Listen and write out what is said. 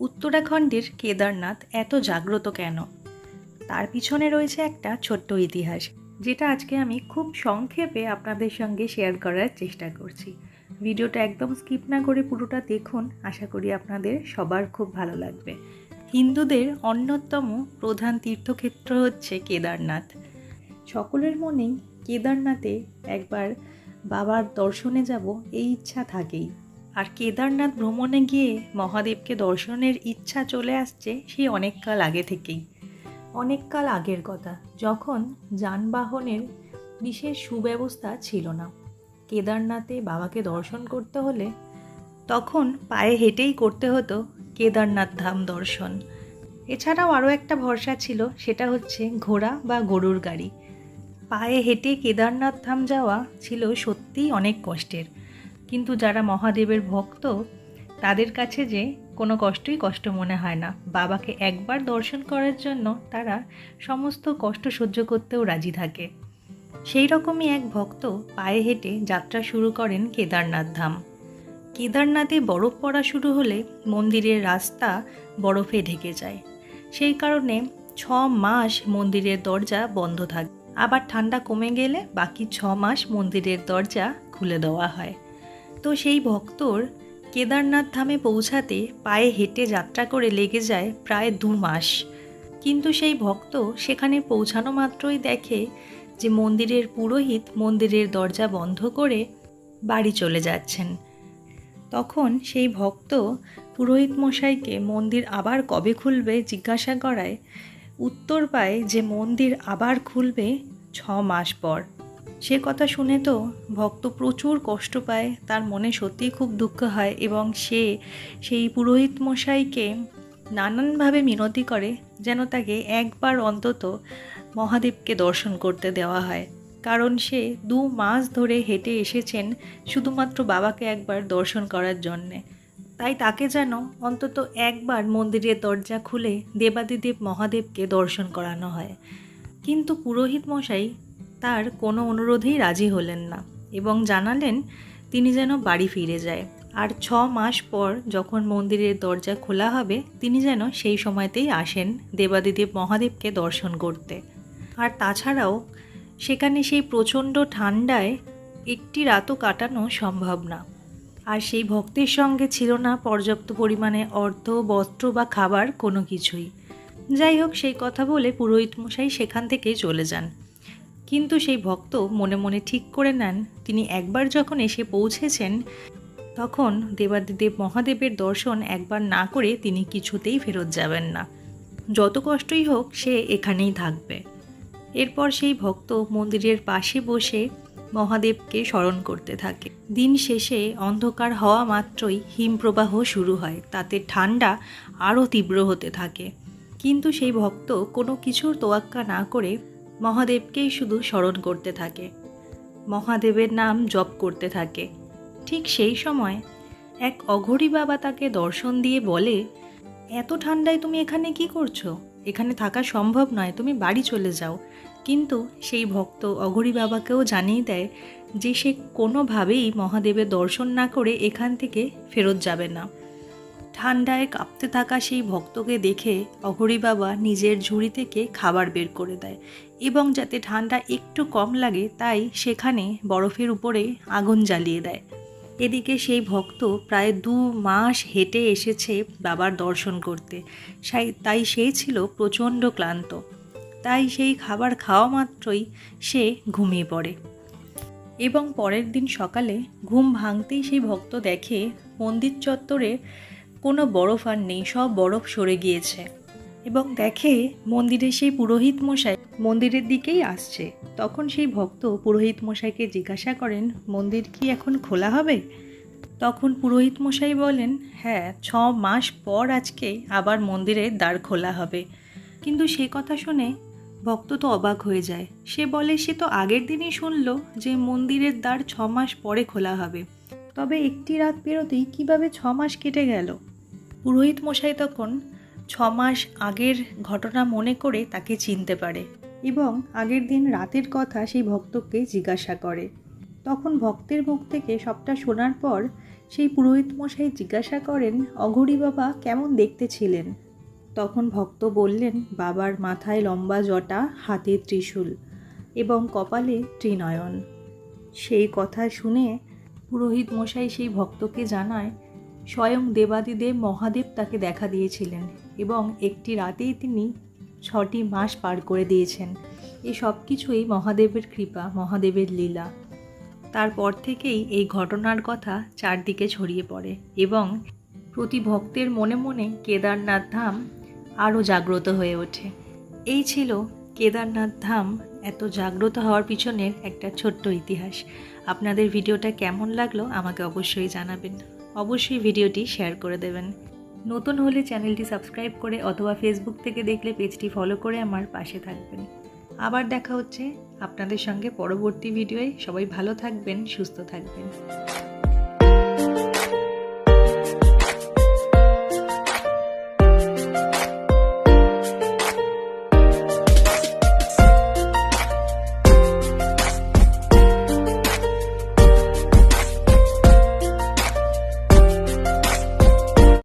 উত্তরাখণ্ডের কেদারনাথ এত জাগ্রত কেন? তার পিছনে রয়েছে একটা ছোট্ট ইতিহাস, যেটা আজকে আমি খুব সংক্ষেপে আপনাদের সঙ্গে শেয়ার করার চেষ্টা করছি। ভিডিওটা একদম স্কিপ না করে পুরোটা দেখুন, আশা করি আপনাদের সবার খুব ভালো লাগবে। হিন্দুদের অন্যতম প্রধান তীর্থক্ষেত্র হচ্ছে কেদারনাথ। সকলের মনেই কেদারনাথে একবার বাবার দর্শনে যাব, এই ইচ্ছা থাকেই। আর কেদারনাথ ভ্রমণে গিয়ে মহাদেবকে দর্শনের ইচ্ছা চলে আসছে সেই অনেককাল আগে থেকেই। অনেককাল আগের কথা, যখন যানবাহনের বিশেষ সুব্যবস্থা ছিল না। কেদারনাথে বাবাকে দর্শন করতে হলে তখন পায়ে হেঁটেই করতে হতো কেদারনাথ ধাম দর্শন। এছাড়াও আরও একটা ভরসা ছিল, সেটা হচ্ছে ঘোড়া বা গরুর গাড়ি। পায়ে হেঁটে কেদারনাথ ধাম যাওয়া ছিল সত্যিই অনেক কষ্টের। কিন্তু যারা মহাদেবের ভক্ত, তাদের কাছে যে কোনো কষ্টই কষ্ট মনে হয় না। বাবাকে একবার দর্শন করার জন্য তারা সমস্ত কষ্ট সহ্য করতেও রাজি থাকে। সেই রকমই এক ভক্ত পায়ে হেঁটে যাত্রা শুরু করেন কেদারনাথ ধাম। কেদারনাথে বরফ পড়া শুরু হলে মন্দিরের রাস্তা বরফে ঢেকে যায়। সেই কারণে ছ মাস মন্দিরের দরজা বন্ধ থাকে। আবার ঠান্ডা কমে গেলে বাকি ছ মাস মন্দিরের দরজা খুলে দেওয়া হয়। তো সেই ভক্তর কেদারনাথ ধামে পৌঁছাতে পায়ে হেঁটে যাত্রা করে লেগে যায় প্রায় দু মাস। কিন্তু সেই ভক্ত সেখানে পৌঁছানো মাত্রই দেখে যে মন্দিরের পুরোহিত মন্দিরের দরজা বন্ধ করে বাড়ি চলে যাচ্ছেন। তখন সেই ভক্ত পুরোহিত মশাইকে মন্দির আবার কবে খুলবে জিজ্ঞাসা করায় উত্তর পায় যে মন্দির আবার খুলবে ছ মাস পর। সে কথা শুনে তো ভক্ত প্রচুর কষ্ট পায়, তার মনে সত্যিই খুব দুঃখ হয় এবং সে সেই পুরোহিত মশাইকে নানানভাবে মিনতি করে যেন তাকে একবার অন্তত মহাদেবকে দর্শন করতে দেওয়া হয়। কারণ সে দু মাস ধরে হেঁটে এসেছেন শুধুমাত্র বাবাকে একবার দর্শন করার জন্যে। তাই তাকে যেন অন্তত একবার মন্দিরের দরজা খুলে দেবাদিদেব মহাদেবকে দর্শন করানো হয়। কিন্তু পুরোহিত মশাই তার কোনো অনুরোধেই রাজি হলেন না এবং জানালেন তিনি যেন বাড়ি ফিরে যায়। আর ছ মাস পর যখন মন্দিরের দরজা খোলা হবে, তিনি যেন সেই সময়তেই আসেন দেবাদিদেব মহাদেবকে দর্শন করতে। আর তাছাড়াও সেখানে সেই প্রচণ্ড ঠান্ডায় একটি রাতও কাটানো সম্ভব না। আর সেই ভক্তের সঙ্গে ছিল না পর্যাপ্ত পরিমাণে অর্থ, বস্ত্র বা খাবার কোনো কিছুই। যাই হোক, সেই কথা বলে পুরোহিত মশাই সেখান থেকেই চলে যান। কিন্তু সেই ভক্ত মনে মনে ঠিক করে নেন, তিনি একবার যখন এসে পৌঁছেছেন, তখন দেবাদিদেব মহাদেবের দর্শন একবার না করে তিনি কিছুতেই ফেরত যাবেন না। যত কষ্টই হোক, সে এখানেই থাকবে। এরপর সেই ভক্ত মন্দিরের পাশে বসে মহাদেবকে স্মরণ করতে থাকে। দিন শেষে অন্ধকার হওয়া মাত্রই হিমপ্রবাহ শুরু হয়, তাতে ঠান্ডা আরও তীব্র হতে থাকে। কিন্তু সেই ভক্ত কোনো কিছুর তোয়াক্কা না করে মহাদেবকেই শুধু স্মরণ করতে থাকে। মহাদেবের নাম জপ করতে থাকে। ঠিক সেই সময় এক অঘরী বাবা তাকে দর্শন দিয়ে বলে, এত ঠান্ডায় তুমি এখানে কি করছ? এখানে থাকা সম্ভব নয়, তুমি বাড়ি চলে যাও। কিন্তু সেই ভক্ত অঘরী বাবাকেও জানিয়ে দেয় যে সে কোনোভাবেই মহাদেবের দর্শন না করে এখান থেকে ফেরত যাবে না। ঠান্ডায় কাঁপতে থাকা সেই ভক্তকে দেখে অঘরী বাবা নিজের ঝুড়ি থেকে খাবার বের করে দেয় এবং যাতে ঠান্ডা একটু কম লাগে, তাই সেখানে বরফের উপরে আগুন জ্বালিয়ে দেয়। এদিকে সেই ভক্ত প্রায় দু মাস হেঁটে এসেছে বাবার দর্শন করতে। তাই সে ছিল প্রচণ্ড ক্লান্ত। তাই সেই খাবার খাওয়া মাত্রই সে ঘুমিয়ে পড়ে। এবং পরের দিন সকালে ঘুম ভাঙতেই সেই ভক্ত দেখে মন্দির চত্বরে কোনো বরফ আর নেই, সব বরফ সরে গিয়েছে। এবং দেখে মন্দিরে সেই পুরোহিত মশাই মন্দিরের দিকেই আসছে। তখন সেই ভক্ত পুরোহিত মশাইকে জিজ্ঞাসা করেন, মন্দির কি এখন খোলা হবে? তখন পুরোহিত মশাই বলেন হ্যাঁ ছ মাস পর আজকে আবার মন্দিরের দ্বার খোলা হবে। কিন্তু সে কথা শুনে ভক্ত তো অবাক হয়ে যায়। সে বলে, সে তো আগের দিনই শুনল যে মন্দিরের দ্বার ছ মাস পরে খোলা হবে। তবে একটি রাত পেরোতেই কীভাবে ছ মাস কেটে গেল? পুরোহিত মশাই তখন ছ মাস আগের ঘটনা মনে করে তাকে চিনতে পারে এবং আগের দিন রাতের কথা সেই ভক্তকে জিজ্ঞাসা করে। তখন ভক্তের মুখ থেকে সবটা শোনার পর সেই পুরোহিত মশাই জিজ্ঞাসা করেন, অঘরী বাবা কেমন দেখতে ছিলেন? তখন ভক্ত বললেন, বাবার মাথায় লম্বা জটা, হাতে ত্রিশূল এবং কপালে ত্রিনয়ন। সেই কথা শুনে পুরোহিত মশাই সেই ভক্তকে জানায় স্বয়ং দেবাদিদেব মহাদেব তাকে দেখা দিয়েছিলেন এবং একটি রাতেই তিনি ছটি মাস পার করে দিয়েছেন। এই সব কিছুই মহাদেবের কৃপা, মহাদেবের লীলা। তারপর থেকেই এই ঘটনার কথা চারদিকে ছড়িয়ে পড়ে এবং প্রতি ভক্তের মনে মনে কেদারনাথ ধাম আরও জাগ্রত হয়ে ওঠে। এই ছিল কেদারনাথ ধাম এত জাগ্রত হওয়ার পিছনের একটা ছোট্ট ইতিহাস। আপনাদের ভিডিওটা কেমন লাগল আমাকে অবশ্যই জানাবেন। অবশ্যই ভিডিওটি শেয়ার করে দেবেন। নতুন হলে চ্যানেলটি সাবস্ক্রাইব করে অথবা ফেসবুক থেকে দেখলে পেজটি ফলো করে আমার পাশে থাকবেন। আবার দেখা হচ্ছে আপনাদের সঙ্গে পরবর্তী ভিডিওয়ে। সবাই ভালো থাকবেন, সুস্থ থাকবেন।